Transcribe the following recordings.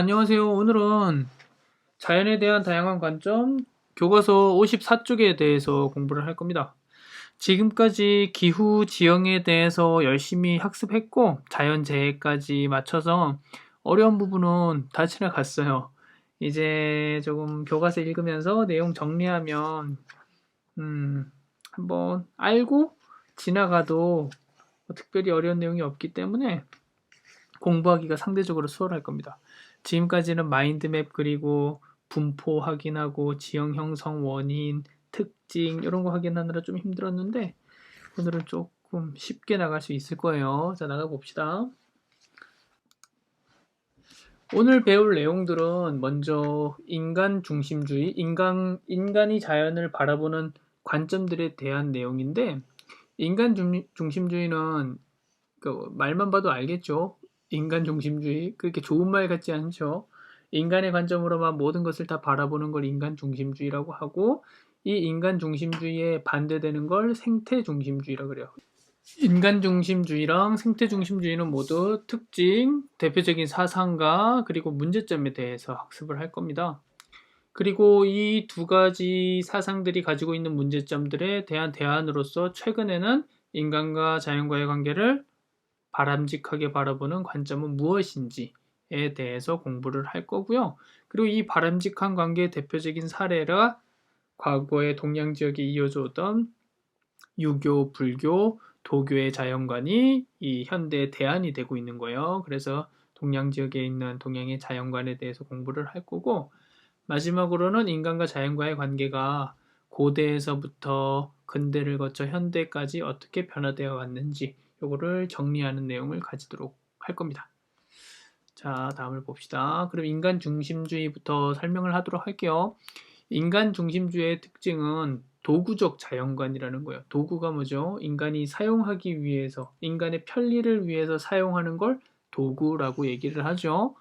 안녕하세요. 오늘은 자연에 대한 다양한 관점 교과서 54쪽에 대해서 공부를 할 겁니다. 지금까지 기후 지형에 대해서 열심히 학습했고 자연 재해까지 맞춰서 어려운 부분은 다 지나갔어요. 이제 조금 교과서 읽으면서 내용 정리하면 음, 한번 알고 지나가도 특별히 어려운 내용이 없기 때문에 공부하기가 상대적으로 수월할 겁니다. 지금까지는 마인드맵 그리고 분포 확인하고 지형 형성 원인, 특징 이런 거 확인하느라 좀 힘들었는데 오늘은 조금 쉽게 나갈 수 있을 거예요. 자, 나가 봅시다. 오늘 배울 내용들은 먼저 인간 중심주의, 인간, 인간이 자연을 바라보는 관점들에 대한 내용인데, 인간 중, 중심주의는 그 말만 봐도 알겠죠. 인간 중심주의 그렇게 좋은 말 같지 않죠. 인간의 관점으로만 모든 것을 다 바라보는 걸 인간 중심주의라고 하고 이 인간 중심주의에 반대되는 걸 생태 중심주의라고 그래요. 인간 중심주의랑 생태 중심주의는 모두 특징, 대표적인 사상과 그리고 문제점에 대해서 학습을 할 겁니다. 그리고 이 두 가지 사상들이 가지고 있는 문제점들에 대한 대안으로서 최근에는 인간과 자연과의 관계를 바람직하게 바라보는 관점은 무엇인지에 대해서 공부를 할 거고요. 그리고 이 바람직한 관계의 대표적인 사례가 과거의 동양 지역에 이어져 오던 유교, 불교, 도교의 자연관이 이 현대의 대안이 되고 있는 거예요. 그래서 동양 지역에 있는 동양의 자연관에 대해서 공부를 할 거고 마지막으로는 인간과 자연과의 관계가 고대에서부터 근대를 거쳐 현대까지 어떻게 변화되어 왔는지 요거를 정리하는 내용을 가지도록 할 겁니다. 자, 다음을 봅시다. 그럼 인간 중심주의부터 설명을 하도록 할게요. 인간 중심주의의 특징은 도구적 자연관이라는 거예요. 도구가 뭐죠? 인간이 사용하기 위해서, 인간의 편리를 위해서 사용하는 걸 도구라고 얘기를 하죠.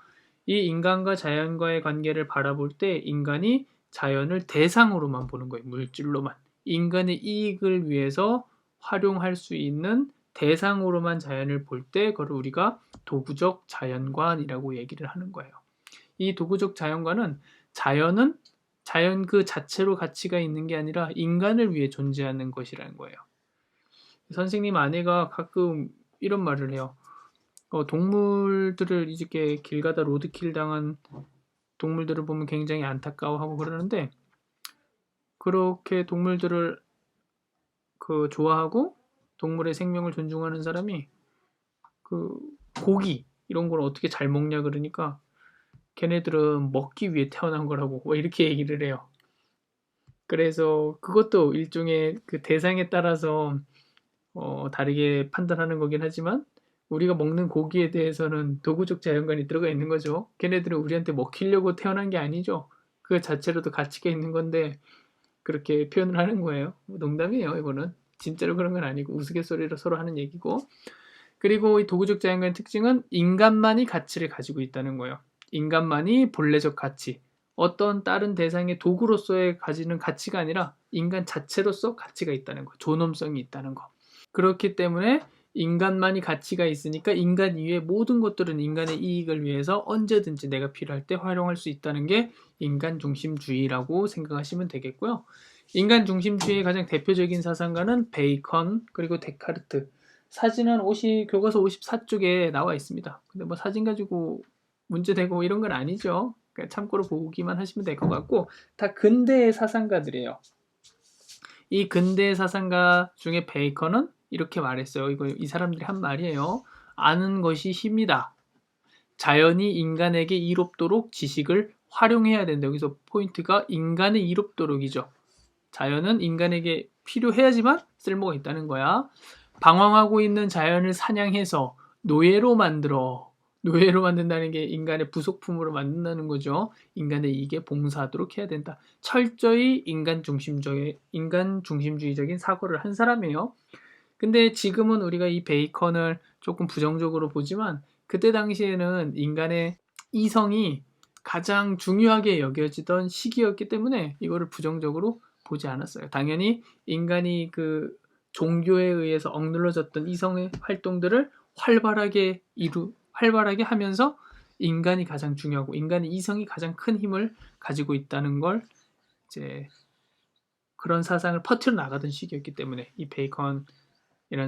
이 인간과 자연과의 관계를 바라볼 때 인간이 자연을 대상으로만 보는 거예요. 물질로만. 인간의 이익을 위해서 활용할 수 있는 대상으로만 자연을 볼 때 그걸 우리가 도구적 자연관이라고 얘기를 하는 거예요. 이 도구적 자연관은 자연은 자연 그 자체로 가치가 있는 게 아니라 인간을 위해 존재하는 것이라는 거예요. 선생님 아내가 가끔 이런 말을 해요. 어, 동물들을 이렇게 길 가다 로드킬 당한 동물들을 보면 굉장히 안타까워하고 그러는데 그렇게 동물들을 그 좋아하고 동물의 생명을 존중하는 사람이 그 고기 이런 걸 어떻게 잘 먹냐 그러니까 걔네들은 먹기 위해 태어난 거라고 뭐 이렇게 얘기를 해요. 그래서 그것도 일종의 그 대상에 따라서 어, 다르게 판단하는 거긴 하지만 우리가 먹는 고기에 대해서는 도구적 자연관이 들어가 있는 거죠. 걔네들은 우리한테 먹히려고 태어난 게 아니죠. 그 자체로도 가치가 있는 건데 그렇게 표현을 하는 거예요. 농담이에요, 이거는. 진짜로 그런 건 아니고 우스갯소리로 서로 하는 얘기고 그리고 이 도구적 자연관의 특징은 인간만이 가치를 가지고 있다는 거예요. 인간만이 본래적 가치, 어떤 다른 대상의 도구로서의 가지는 가치가 아니라 인간 자체로서 가치가 있다는 거, 존엄성이 있다는 거. 그렇기 때문에 인간만이 가치가 있으니까 인간 이외의 모든 것들은 인간의 이익을 위해서 언제든지 내가 필요할 때 활용할 수 있다는 게 인간 중심주의라고 생각하시면 되겠고요. 인간 중심주의의 가장 대표적인 사상가는 베이컨 그리고 데카르트. 사진은 50, 교과서 54쪽에 나와 있습니다. 근데 뭐 사진 가지고 문제되고 이런 건 아니죠. 그러니까 참고로 보기만 하시면 될 것 같고 다 근대의 사상가들이에요. 이 근대의 사상가 중에 베이컨은 이렇게 말했어요. 이거 이 사람들이 한 말이에요. 아는 것이 힘이다. 자연이 인간에게 이롭도록 지식을 활용해야 된다. 여기서 포인트가 인간의 이롭도록이죠. 자연은 인간에게 필요해야지만 쓸모가 있다는 거야. 방황하고 있는 자연을 사냥해서 노예로 만들어 노예로 만든다는 게 인간의 부속품으로 만든다는 거죠. 인간의 이익에 봉사하도록 해야 된다. 철저히 인간 중심적인 인간 중심주의적인 사고를 한 사람이에요. 근데 지금은 우리가 이 베이컨을 조금 부정적으로 보지만 그때 당시에는 인간의 이성이 가장 중요하게 여겨지던 시기였기 때문에 이거를 부정적으로 보지 않았어요. 당연히 인간이 그 종교에 의해서 억눌러졌던 이성의 활동들을 활발하게 이루 활발하게 하면서 인간이 가장 중요하고 인간의 이성이 가장 큰 힘을 가지고 있다는 걸 이제 그런 사상을 퍼뜨려 나가던 시기였기 때문에 이 베이컨이라는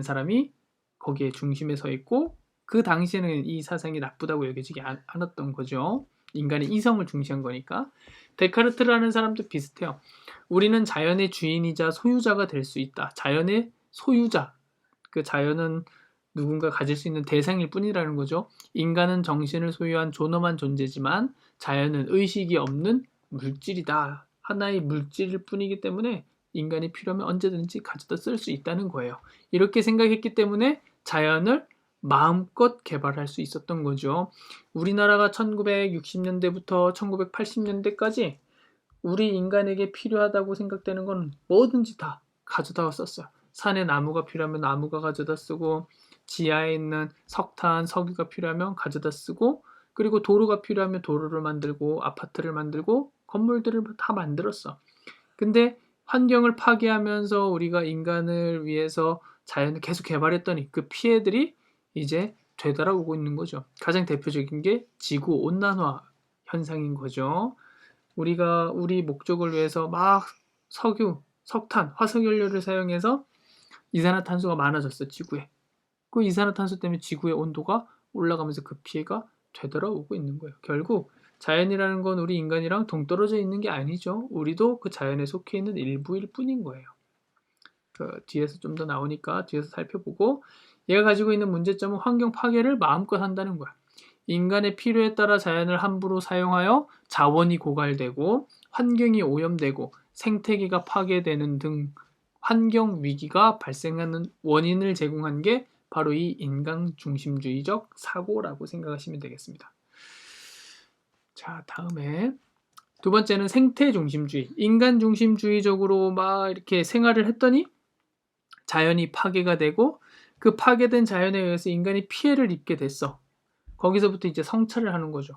사람이 거기에 중심에 서 있고 그 당시에는 이 사상이 나쁘다고 여겨지지 않- 않았던 거죠. 인간의 이성을 중시한 거니까. 데카르트라는 사람도 비슷해요. 우리는 자연의 주인이자 소유자가 될 수 있다. 자연의 소유자. 그 자연은 누군가 가질 수 있는 대상일 뿐이라는 거죠. 인간은 정신을 소유한 존엄한 존재지만 자연은 의식이 없는 물질이다. 하나의 물질일 뿐이기 때문에 인간이 필요하면 언제든지 가져다 쓸 수 있다는 거예요. 이렇게 생각했기 때문에 자연을 마음껏 개발할 수 있었던 거죠. 우리나라가 1960년대부터 1980년대까지 우리 인간에게 필요하다고 생각되는 건 뭐든지 다 가져다가 썼어요. 산에 나무가 필요하면 나무가 가져다 쓰고 지하에 있는 석탄, 석유가 필요하면 가져다 쓰고 그리고 도로가 필요하면 도로를 만들고 아파트를 만들고 건물들을 다 만들었어. 근데 환경을 파괴하면서 우리가 인간을 위해서 자연을 계속 개발했더니 그 피해들이 이제 되돌아오고 있는 거죠. 가장 대표적인 게 지구 온난화 현상인 거죠. 우리가 우리 목적을 위해서 막 석유, 석탄, 화석연료를 사용해서 이산화탄소가 많아졌어 지구에. 그 이산화탄소 때문에 지구의 온도가 올라가면서 그 피해가 되돌아오고 있는 거예요. 결국 자연이라는 건 우리 인간이랑 동떨어져 있는 게 아니죠. 우리도 그 자연에 속해 있는 일부일 뿐인 거예요. 그 뒤에서 좀 더 나오니까 뒤에서 살펴보고 얘가 가지고 있는 문제점은 환경 파괴를 마음껏 한다는 거야. 인간의 필요에 따라 자연을 함부로 사용하여 자원이 고갈되고 환경이 오염되고 생태계가 파괴되는 등 환경 위기가 발생하는 원인을 제공한 게 바로 이 인간 중심주의적 사고라고 생각하시면 되겠습니다. 자, 다음에 두 번째는 생태 중심주의. 인간 중심주의적으로 막 이렇게 생활을 했더니 자연이 파괴가 되고 그 파괴된 자연에 의해서 인간이 피해를 입게 됐어. 거기서부터 이제 성찰을 하는 거죠.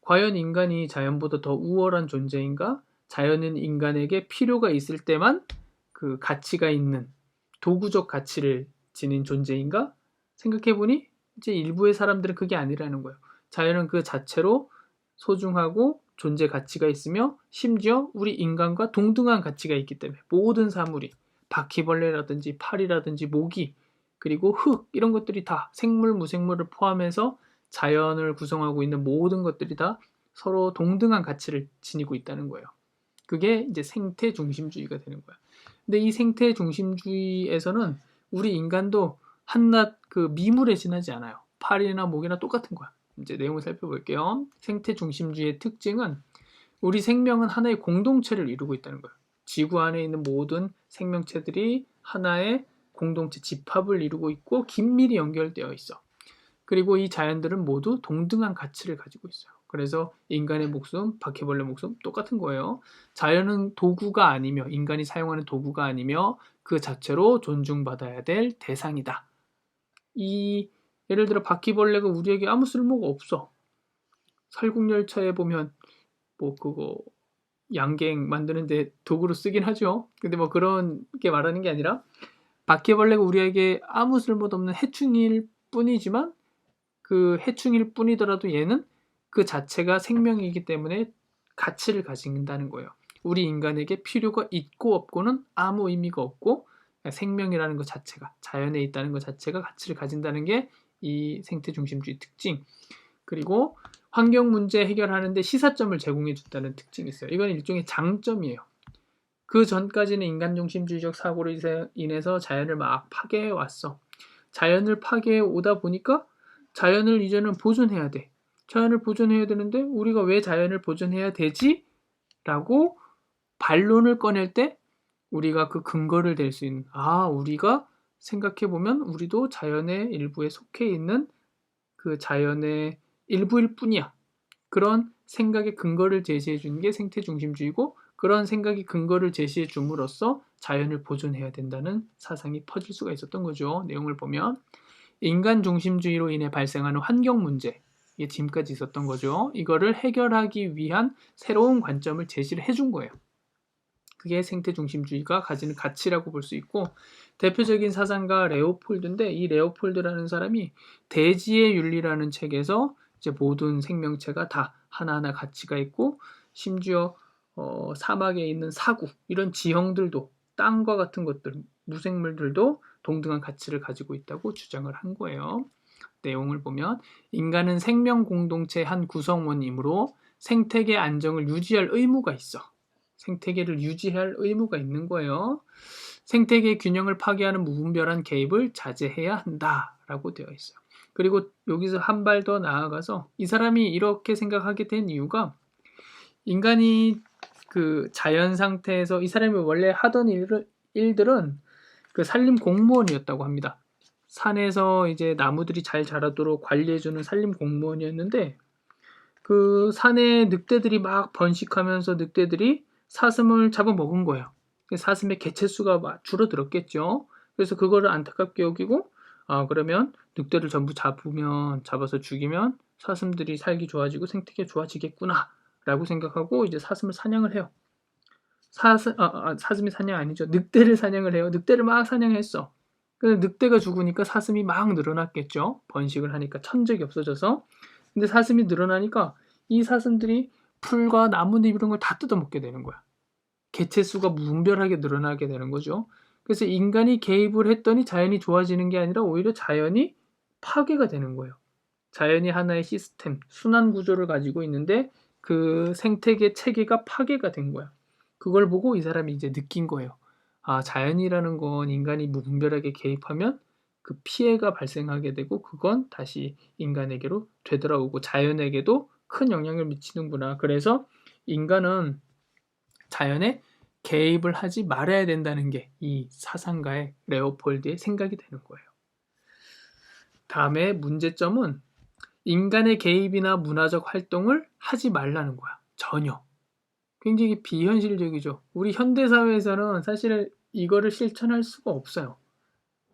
과연 인간이 자연보다 더 우월한 존재인가? 자연은 인간에게 필요가 있을 때만 그 가치가 있는 도구적 가치를 지닌 존재인가? 생각해보니 이제 일부의 사람들은 그게 아니라는 거예요. 자연은 그 자체로 소중하고 존재 가치가 있으며 심지어 우리 인간과 동등한 가치가 있기 때문에 모든 사물이 바퀴벌레라든지 파리라든지 모기 그리고 흙 이런 것들이 다 생물 무생물을 포함해서 자연을 구성하고 있는 모든 것들이 다 서로 동등한 가치를 지니고 있다는 거예요. 그게 이제 생태 중심주의가 되는 거야. 근데 이 생태 중심주의에서는 우리 인간도 한낱 그 미물에 지나지 않아요. 파리나 모기나 똑같은 거야. 이제 내용을 살펴볼게요. 생태 중심주의의 특징은 우리 생명은 하나의 공동체를 이루고 있다는 거예요. 지구 안에 있는 모든 생명체들이 하나의 공동체 집합을 이루고 있고 긴밀히 연결되어 있어. 그리고 이 자연들은 모두 동등한 가치를 가지고 있어요. 그래서 인간의 목숨, 바퀴벌레 목숨 똑같은 거예요. 자연은 도구가 아니며 인간이 사용하는 도구가 아니며 그 자체로 존중받아야 될 대상이다. 이 예를 들어 바퀴벌레가 우리에게 아무 쓸모가 없어. 설국열차에 보면 뭐 그거 양갱 만드는데 도구로 쓰긴 하죠. 근데 뭐 그런 게 말하는 게 아니라 바퀴벌레가 우리에게 아무 쓸모도 없는 해충일 뿐이지만 그 해충일 뿐이더라도 얘는 그 자체가 생명이기 때문에 가치를 가진다는 거예요. 우리 인간에게 필요가 있고 없고는 아무 의미가 없고 생명이라는 것 자체가 자연에 있다는 것 자체가 가치를 가진다는 게 이 생태 중심주의 특징. 그리고 환경 문제 해결하는데 시사점을 제공해 준다는 특징이 있어요. 이건 일종의 장점이에요. 그 전까지는 인간 중심주의적 사고로 인해서 자연을 막 파괴해 왔어. 자연을 파괴해 오다 보니까 자연을 이제는 보존해야 돼. 자연을 보존해야 되는데 우리가 왜 자연을 보존해야 되지? 라고 반론을 꺼낼 때 우리가 그 근거를 댈 수 있는 아 우리가 생각해 보면 우리도 자연의 일부에 속해 있는 그 자연의 일부일 뿐이야. 그런 생각의 근거를 제시해 주는 게 생태 중심주의고 그런 생각이 근거를 제시해 줌으로써 자연을 보존해야 된다는 사상이 퍼질 수가 있었던 거죠. 내용을 보면 인간 중심주의로 인해 발생하는 환경 문제 이게 지금까지 있었던 거죠. 이거를 해결하기 위한 새로운 관점을 제시를 해준 거예요. 그게 생태 중심주의가 가지는 가치라고 볼 수 있고 대표적인 사상가 레오폴드인데 이 레오폴드라는 사람이 대지의 윤리라는 책에서 이제 모든 생명체가 다 하나하나 가치가 있고 심지어 어, 사막에 있는 사구 이런 지형들도 땅과 같은 것들 무생물들도 동등한 가치를 가지고 있다고 주장을 한 거예요. 내용을 보면 인간은 생명 공동체 한 구성원이므로 생태계 안정을 유지할 의무가 있어. 생태계를 유지할 의무가 있는 거예요. 생태계 균형을 파괴하는 무분별한 개입을 자제해야 한다라고 되어 있어요. 그리고 여기서 한 발 더 나아가서 이 사람이 이렇게 생각하게 된 이유가 인간이 그 자연 상태에서 이 사람이 원래 하던 일, 일들은 그 산림 공무원이었다고 합니다. 산에서 이제 나무들이 잘 자라도록 관리해주는 산림 공무원이었는데 그 산에 늑대들이 막 번식하면서 늑대들이 사슴을 잡아먹은 거예요. 사슴의 개체수가 줄어들었겠죠. 그래서 그거를 안타깝게 여기고 아 그러면 늑대를 전부 잡으면 잡아서 죽이면 사슴들이 살기 좋아지고 생태계 좋아지겠구나 라고 생각하고 이제 사슴을 사냥을 해요. 사슴, 아, 아, 사슴이 사냥 아니죠. 늑대를 사냥을 해요. 늑대를 막 사냥했어. 그래서 늑대가 죽으니까 사슴이 막 늘어났겠죠. 번식을 하니까 천적이 없어져서. 근데 사슴이 늘어나니까 이 사슴들이 풀과 나뭇잎 이런 걸 다 뜯어먹게 되는 거야. 개체 수가 무분별하게 늘어나게 되는 거죠. 그래서 인간이 개입을 했더니 자연이 좋아지는 게 아니라 오히려 자연이 파괴가 되는 거예요. 자연이 하나의 시스템, 순환 구조를 가지고 있는데 그 생태계 체계가 파괴가 된 거야. 그걸 보고 이 사람이 이제 느낀 거예요. 아, 자연이라는 건 인간이 무분별하게 개입하면 그 피해가 발생하게 되고 그건 다시 인간에게로 되돌아오고 자연에게도 큰 영향을 미치는구나. 그래서 인간은 자연에 개입을 하지 말아야 된다는 게 이 사상가의 레오폴드의 생각이 되는 거예요. 다음에 문제점은 인간의 개입이나 문화적 활동을 하지 말라는 거야. 전혀. 굉장히 비현실적이죠. 우리 현대사회에서는 사실 이거를 실천할 수가 없어요.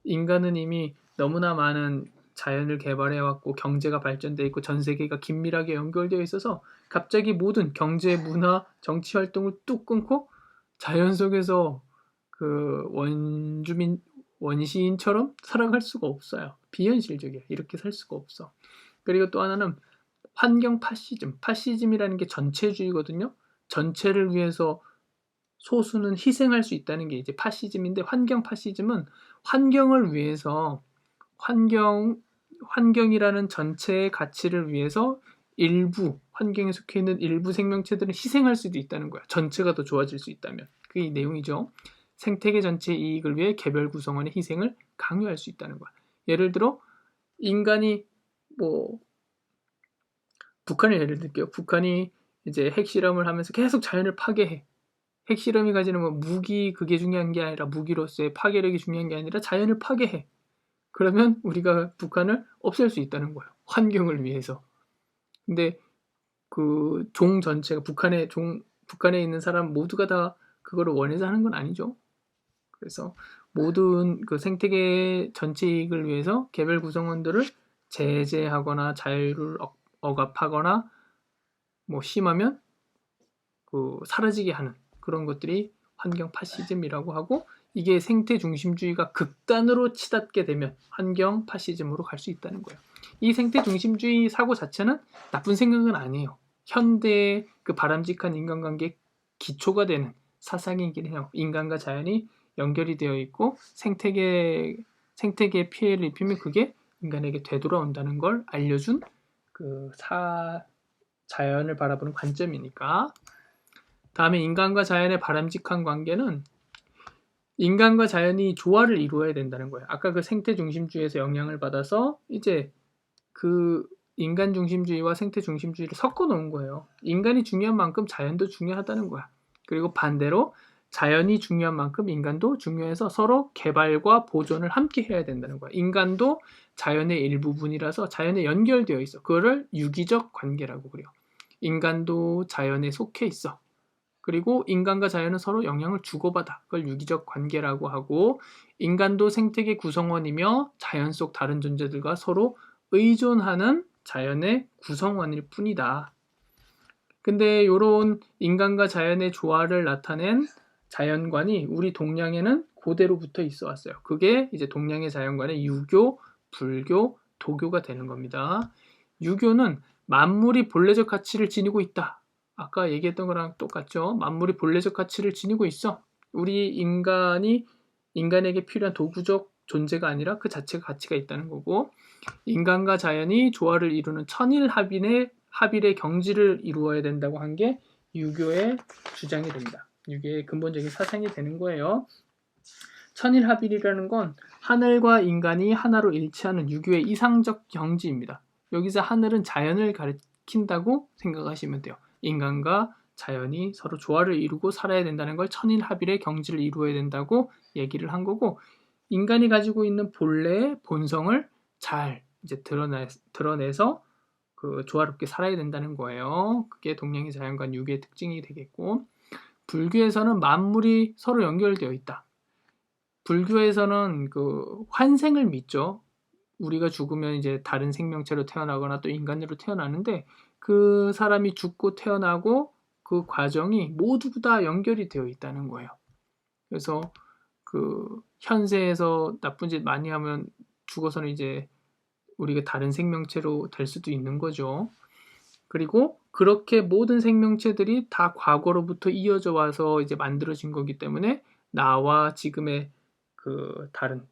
인간은 이미 너무나 많은 자연을 개발해왔고 경제가 발전돼 있고 전 세계가 긴밀하게 연결되어 있어서 갑자기 모든 경제, 문화, 정치 활동을 뚝 끊고 자연 속에서 그 원주민 원시인처럼 살아갈 수가 없어요. 비현실적이야. 이렇게 살 수가 없어. 그리고 또 하나는 환경 파시즘. 파시즘이라는 게 전체주의거든요. 전체를 위해서 소수는 희생할 수 있다는 게 이제 파시즘인데 환경 파시즘은 환경을 위해서 환경 환경이라는 전체의 가치를 위해서 일부 환경에 속해 있는 일부 생명체들은 희생할 수도 있다는 거야. 전체가 더 좋아질 수 있다면. 그게 이 내용이죠. 생태계 전체 이익을 위해 개별 구성원의 희생을 강요할 수 있다는 거야. 예를 들어 인간이 뭐 북한을 예를 들게요. 북한이 이제 핵실험을 하면서 계속 자연을 파괴해. 핵실험이 가지는 뭐 무기 그게 중요한 게 아니라 무기로서의 파괴력이 중요한 게 아니라 자연을 파괴해. 그러면 우리가 북한을 없앨 수 있다는 거예요. 환경을 위해서. 근데 그 종 전체가 북한에 종 북한에 있는 사람 모두가 다 그거를 원해서 하는 건 아니죠. 그래서 모든 그 생태계 전체 이익을 위해서 개별 구성원들을 제재하거나 자유를 억압하거나 뭐 심하면 그 사라지게 하는 그런 것들이 환경 파시즘이라고 하고 이게 생태 중심주의가 극단으로 치닫게 되면 환경 파시즘으로 갈 수 있다는 거예요. 이 생태 중심주의 사고 자체는 나쁜 생각은 아니에요. 현대의 그 바람직한 인간관계 기초가 되는 사상이긴 해요. 인간과 자연이 연결이 되어 있고 생태계 생태계 피해를 입히면 그게 인간에게 되돌아온다는 걸 알려준 그 사 자연을 바라보는 관점이니까. 다음에 인간과 자연의 바람직한 관계는 인간과 자연이 조화를 이루어야 된다는 거예요. 아까 그 생태 중심주의에서 영향을 받아서 이제 그 인간 중심주의와 생태 중심주의를 섞어 놓은 거예요. 인간이 중요한 만큼 자연도 중요하다는 거야. 그리고 반대로 자연이 중요한 만큼 인간도 중요해서 서로 개발과 보존을 함께 해야 된다는 거야. 인간도 자연의 일부분이라서 자연에 연결되어 있어. 그거를 유기적 관계라고 그래요. 인간도 자연에 속해 있어. 그리고 인간과 자연은 서로 영향을 주고받아. 그걸 유기적 관계라고 하고 인간도 생태계 구성원이며 자연 속 다른 존재들과 서로 의존하는 자연의 구성원일 뿐이다. 근데 이런 인간과 자연의 조화를 나타낸 자연관이 우리 동양에는 고대로부터 있어 왔어요. 그게 이제 동양의 자연관의 유교, 불교, 도교가 되는 겁니다. 유교는 만물이 본래적 가치를 지니고 있다. 아까 얘기했던 거랑 똑같죠. 만물이 본래적 가치를 지니고 있어. 우리 인간이 인간에게 필요한 도구적 존재가 아니라 그 자체가 가치가 있다는 거고 인간과 자연이 조화를 이루는 천일합일의 합일의 경지를 이루어야 된다고 한 게 유교의 주장이 됩니다. 유교의 근본적인 사상이 되는 거예요. 천일합일이라는 건 하늘과 인간이 하나로 일치하는 유교의 이상적 경지입니다. 여기서 하늘은 자연을 가리킨다고 생각하시면 돼요. 인간과 자연이 서로 조화를 이루고 살아야 된다는 걸 천일합일의 경지를 이루어야 된다고 얘기를 한 거고 인간이 가지고 있는 본래의 본성을 잘 이제 드러내, 드러내서 그 조화롭게 살아야 된다는 거예요. 그게 동양의 자연과 유교의 특징이 되겠고 불교에서는 만물이 서로 연결되어 있다. 불교에서는 그 환생을 믿죠. 우리가 죽으면 이제 다른 생명체로 태어나거나 또 인간으로 태어나는데 그 사람이 죽고 태어나고 그 과정이 모두 다 연결이 되어 있다는 거예요. 그래서 그 현세에서 나쁜 짓 많이 하면 죽어서는 이제 우리가 다른 생명체로 될 수도 있는 거죠. 그리고 그렇게 모든 생명체들이 다 과거로부터 이어져 와서 이제 만들어진 거기 때문에 나와 지금의 그 다른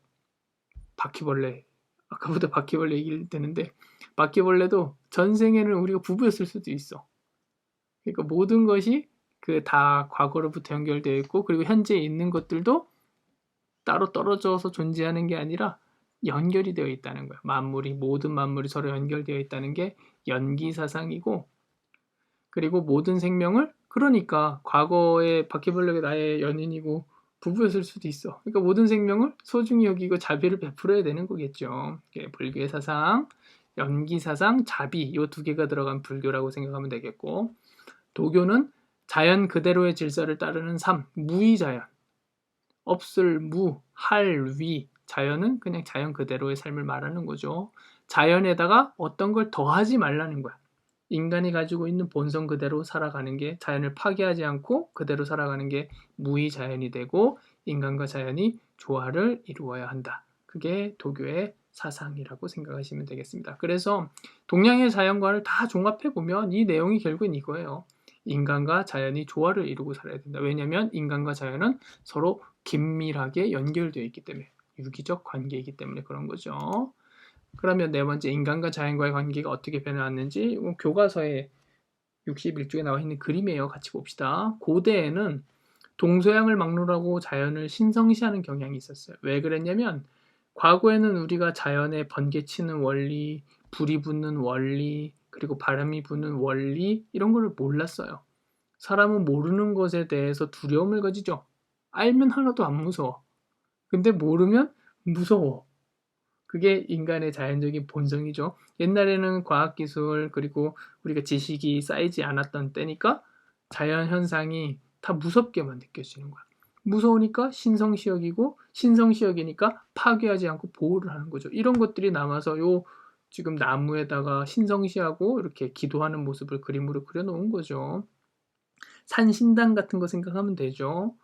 바퀴벌레 아까보다 바퀴벌레 얘기를 되는데 바퀴벌레도 전생에는 우리가 부부였을 수도 있어. 그러니까 모든 것이 그 다 과거로부터 연결되어 있고 그리고 현재 있는 것들도 따로 떨어져서 존재하는 게 아니라 연결이 되어 있다는 거야. 만물이 모든 만물이 서로 연결되어 있다는 게 연기 사상이고 그리고 모든 생명을 그러니까 과거의 바퀴벌레가 나의 연인이고 부부였을 수도 있어. 그러니까 모든 생명을 소중히 여기고 자비를 베풀어야 되는 거겠죠. 불교의 사상, 연기 사상, 자비 이 두 개가 들어간 불교라고 생각하면 되겠고 도교는 자연 그대로의 질서를 따르는 삶, 무의자연. 없을 무, 할, 위. 자연은 그냥 자연 그대로의 삶을 말하는 거죠. 자연에다가 어떤 걸 더하지 말라는 거야. 인간이 가지고 있는 본성 그대로 살아가는 게 자연을 파괴하지 않고 그대로 살아가는 게 무의 자연이 되고 인간과 자연이 조화를 이루어야 한다. 그게 도교의 사상이라고 생각하시면 되겠습니다. 그래서 동양의 자연관을 다 종합해 보면 이 내용이 결국은 이거예요. 인간과 자연이 조화를 이루고 살아야 된다. 왜냐하면 인간과 자연은 서로 긴밀하게 연결되어 있기 때문에 유기적 관계이기 때문에 그런 거죠. 그러면 네 번째 인간과 자연과의 관계가 어떻게 변해왔는지 교과서에 61쪽에 나와 있는 그림이에요. 같이 봅시다. 고대에는 동서양을 막론하고 자연을 신성시하는 경향이 있었어요. 왜 그랬냐면 과거에는 우리가 자연에 번개치는 원리, 불이 붙는 원리, 그리고 바람이 부는 원리 이런 거를 몰랐어요. 사람은 모르는 것에 대해서 두려움을 가지죠. 알면 하나도 안 무서워. 근데 모르면 무서워. 그게 인간의 자연적인 본성이죠. 옛날에는 과학기술 그리고 우리가 지식이 쌓이지 않았던 때니까 자연 현상이 다 무섭게만 느껴지는 거야. 무서우니까 신성시역이고 신성시역이니까 파괴하지 않고 보호를 하는 거죠. 이런 것들이 남아서 요 지금 나무에다가 신성시하고 이렇게 기도하는 모습을 그림으로 그려놓은 거죠. 산신당 같은 거 생각하면 되죠.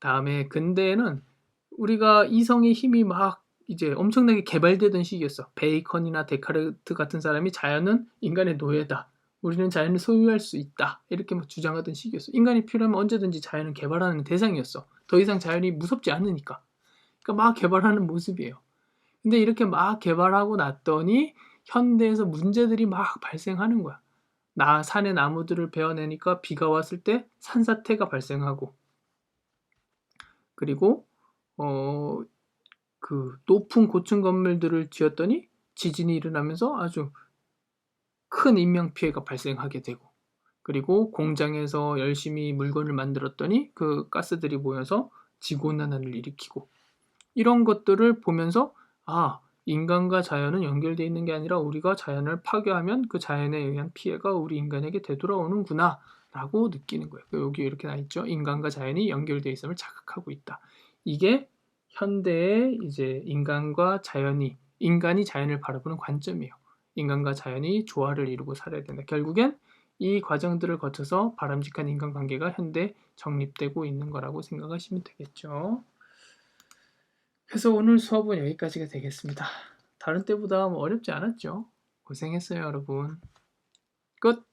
다음에 근대에는 우리가 이성의 힘이 막 이제 엄청나게 개발되던 시기였어. 베이컨이나 데카르트 같은 사람이 자연은 인간의 노예다. 우리는 자연을 소유할 수 있다. 이렇게 막 주장하던 시기였어. 인간이 필요하면 언제든지 자연을 개발하는 대상이었어. 더 이상 자연이 무섭지 않으니까. 그러니까 막 개발하는 모습이에요. 근데 이렇게 막 개발하고 났더니 현대에서 문제들이 막 발생하는 거야. 나 산의 나무들을 베어내니까 비가 왔을 때 산사태가 발생하고 그리고 어, 그 높은 고층 건물들을 지었더니 지진이 일어나면서 아주 큰 인명 피해가 발생하게 되고 그리고 공장에서 열심히 물건을 만들었더니 그 가스들이 모여서 지구온난화를 일으키고 이런 것들을 보면서 아 인간과 자연은 연결되어 있는 게 아니라 우리가 자연을 파괴하면 그 자연에 의한 피해가 우리 인간에게 되돌아오는구나 라고 느끼는 거예요. 여기 이렇게 나 있죠. 인간과 자연이 연결되어 있음을 자각하고 있다. 이게 현대의 이제 인간과 자연이 인간이 자연을 바라보는 관점이에요. 인간과 자연이 조화를 이루고 살아야 된다. 결국엔 이 과정들을 거쳐서 바람직한 인간관계가 현대 정립되고 있는 거라고 생각하시면 되겠죠. 그래서 오늘 수업은 여기까지가 되겠습니다. 다른 때보다 뭐 어렵지 않았죠. 고생했어요, 여러분. 끝!